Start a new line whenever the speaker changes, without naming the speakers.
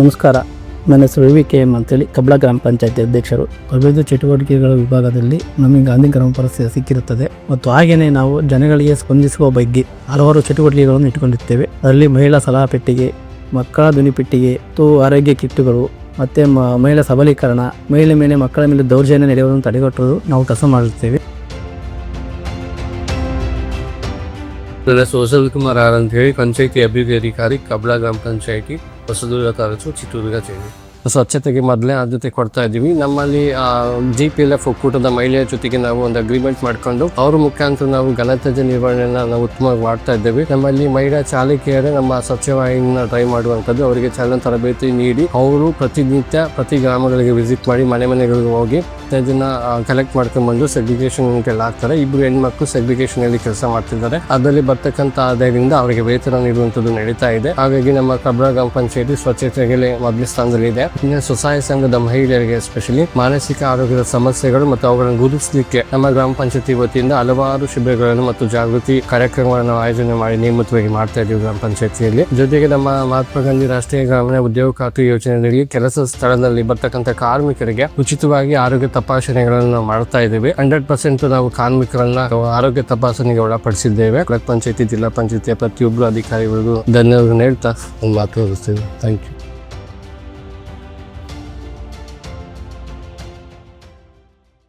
ನಮಸ್ಕಾರ ನನ್ನ ಹೆಸರು ವಿ ಕೆ ಎಂ ಅಂತೇಳಿ ಕಬ್ಳ ಗ್ರಾಮ ಪಂಚಾಯತಿ ಅಧ್ಯಕ್ಷರು ಅಭಿವೃದ್ಧಿ ಚಟುವಟಿಕೆಗಳ ವಿಭಾಗದಲ್ಲಿ ನಮಗೆ ಗಾಂಧಿ ಗ್ರಾಮ ಪರಿಸ್ಥಿತಿ ಸಿಕ್ಕಿರುತ್ತದೆ ಮತ್ತು ಹಾಗೆಯೇ ನಾವು ಜನಗಳಿಗೆ ಸ್ಪಂದಿಸುವ ಬಗ್ಗೆ ಹಲವಾರು ಚಟುವಟಿಕೆಗಳನ್ನು ಇಟ್ಟುಕೊಂಡಿರ್ತೇವೆ ಅದರಲ್ಲಿ ಮಹಿಳಾ ಸಲಹಾ ಪೆಟ್ಟಿಗೆ ಮಕ್ಕಳ ಧ್ವನಿಪೆಟ್ಟಿಗೆ ಮತ್ತು ಆರೋಗ್ಯ ಕಿಟ್ಟುಗಳು ಮತ್ತು ಮಹಿಳಾ ಸಬಲೀಕರಣ ಮಹಿಳೆ ಮೇಲೆ ಮಕ್ಕಳ ಮೇಲೆ ದೌರ್ಜನ್ಯ ನಡೆಯುವುದನ್ನು ತಡೆಗಟ್ಟೋದು ನಾವು ಕೆಲಸ ಮಾಡುತ್ತೇವೆ
ನನ್ನ ಸೋಷಲ್ ಕುಮಾರ್ ಆರ್ ಅಂತ ಹೇಳಿ ಪಂಚಾಯಿತಿ ಅಭಿವೃದ್ಧಿ ಅಧಿಕಾರಿ ಕಬ್ಲಾ ಗ್ರಾಮ ಪಂಚಾಯಿತಿ ಹೊಸದುರ್ಗ ತಾಲೂಕು ಚಿತ್ರದುರ್ಗ ಜಿಲ್ಲೆ ಸ್ವಚ್ಛತೆಗೆ ಮೊದಲೇ ಆದ್ಯತೆ ಕೊಡ್ತಾ ಇದ್ದೀವಿ ನಮ್ಮಲ್ಲಿ ಜಿ ಪಿ ಎಲ್ ಎಫ್ ಒಕ್ಕೂಟದ ಮಹಿಳೆಯರ ಜೊತೆಗೆ ನಾವು ಒಂದು ಅಗ್ರಿಮೆಂಟ್ ಮಾಡಿಕೊಂಡು ಅವ್ರ ಮುಖಾಂತರ ನಾವು ಗಲತಜ ನಿರ್ವಹಣೆಯನ್ನು ನಾವು ಉತ್ತಮವಾಗಿ ಮಾಡ್ತಾ ಇದ್ದೇವೆ ನಮ್ಮಲ್ಲಿ ಮಹಿಳಾ ಚಾಲಕಿಯರೇ ನಮ್ಮ ಸ್ವಚ್ಛವಾಹಿನ ಟ್ರೈ ಮಾಡುವಂಥದ್ದು ಅವರಿಗೆ ಚಲನ ತರಬೇತಿ ನೀಡಿ ಅವರು ಪ್ರತಿನಿತ್ಯ ಪ್ರತಿ ಗ್ರಾಮಗಳಿಗೆ ವಿಸಿಟ್ ಮಾಡಿ ಮನೆ ಮನೆಗಳಿಗೆ ಹೋಗಿ ತ್ಯಾಜ್ಯನ ಕಲೆಕ್ಟ್ ಮಾಡ್ಕೊಂಡ್ಬಂದು ಎಲ್ಲ ಹಾಕ್ತಾರೆ ಇಬ್ಬರು ಹೆಣ್ಮಕ್ಳು ಅಲ್ಲಿ ಕೆಲಸ ಮಾಡ್ತಿದ್ದಾರೆ ಅದರಲ್ಲಿ ಬರ್ತಕ್ಕಂಥ ಆದಾಯದಿಂದ ಅವರಿಗೆ ವೇತನ ನೀಡುವಂಥದ್ದು ನಡೀತಾ ಇದೆ ಹಾಗಾಗಿ ನಮ್ಮ ಕಬ್ರ ಗ್ರಾಮ ಪಂಚಾಯತಿ ಸ್ವಚ್ಛತೆಗೆ ಮೊದಲ ಸ್ಥಾನದಲ್ಲಿದೆ ಇನ್ನು ಸ್ವಸಹಾಯ ಸಂಘದ ಮಹಿಳೆಯರಿಗೆ ಎಸ್ಪೆಷಲಿ ಮಾನಸಿಕ ಆರೋಗ್ಯದ ಸಮಸ್ಯೆಗಳು ಮತ್ತು ಅವುಗಳನ್ನು ಗುರುತಿಸಲಿಕ್ಕೆ ನಮ್ಮ ಗ್ರಾಮ ಪಂಚಾಯತಿ ವತಿಯಿಂದ ಹಲವಾರು ಶಿಬಿರಗಳನ್ನು ಮತ್ತು ಜಾಗೃತಿ ಕಾರ್ಯಕ್ರಮಗಳನ್ನು ಆಯೋಜನೆ ಮಾಡಿ ನಿಯಮಿತವಾಗಿ ಮಾಡ್ತಾ ಇದ್ದೀವಿ ಗ್ರಾಮ ಪಂಚಾಯತಿಯಲ್ಲಿ ಜೊತೆಗೆ ನಮ್ಮ ಮಹಾತ್ಮ ಗಾಂಧಿ ರಾಷ್ಟ್ರೀಯ ಗ್ರಾಮೀಣ ಉದ್ಯೋಗ ಖಾತ್ರಿ ಯೋಜನೆಯಲ್ಲಿ ಕೆಲಸ ಸ್ಥಳದಲ್ಲಿ ಬರ್ತಕ್ಕಂಥ ಕಾರ್ಮಿಕರಿಗೆ ಉಚಿತವಾಗಿ ಆರೋಗ್ಯ ತಪಾಸಣೆಗಳನ್ನು ಮಾಡ್ತಾ ಇದ್ದೀವಿ ಹಂಡ್ರೆಡ್ ಪರ್ಸೆಂಟ್ ನಾವು ಕಾರ್ಮಿಕರನ್ನ ಆರೋಗ್ಯ ತಪಾಸಣೆಗೆ ಒಳಪಡಿಸಿದ್ದೇವೆ ಗ್ರಾಮ ಪಂಚಾಯತಿ ಜಿಲ್ಲಾ ಪಂಚಾಯತಿಯ ಪ್ರತಿಯೊಬ್ಬರು ಅಧಿಕಾರಿಗಳಿಗೂ ಧನ್ಯವಾದ ಹೇಳ್ತಾ ಮಾತು ಥ್ಯಾಂಕ್ ಯು